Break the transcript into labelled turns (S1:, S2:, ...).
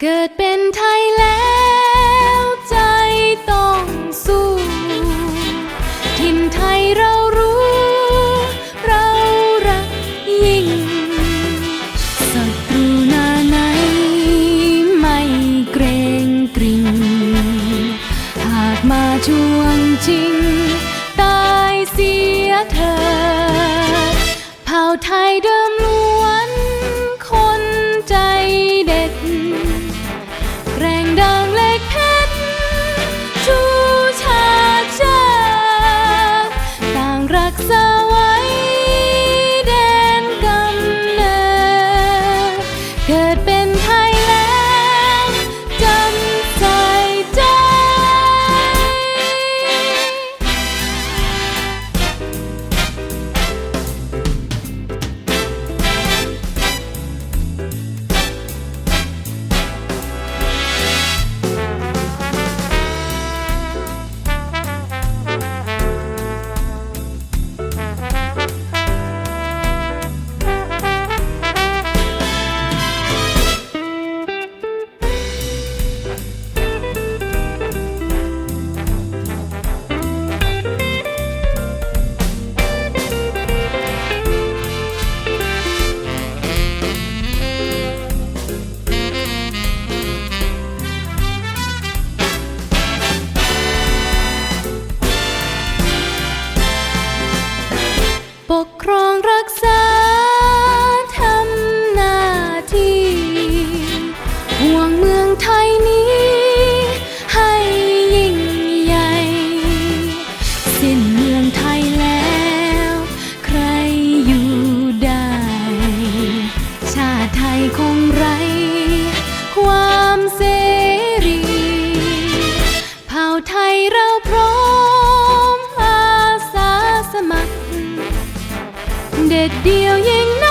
S1: เกิดเป็นไทยแล้วใจต้องสู้ ทินไทยเรารู้ เรารักยิ่งศัตรูหนาไหนไม่เกรงกริ่งหากมาช่วงชิง ตายเสียเถิดา ติไทยคงไร้ความเสรี เผ่าไทยเราพร้อมอาสาสมัคร เด็ดเดียวยิ่ง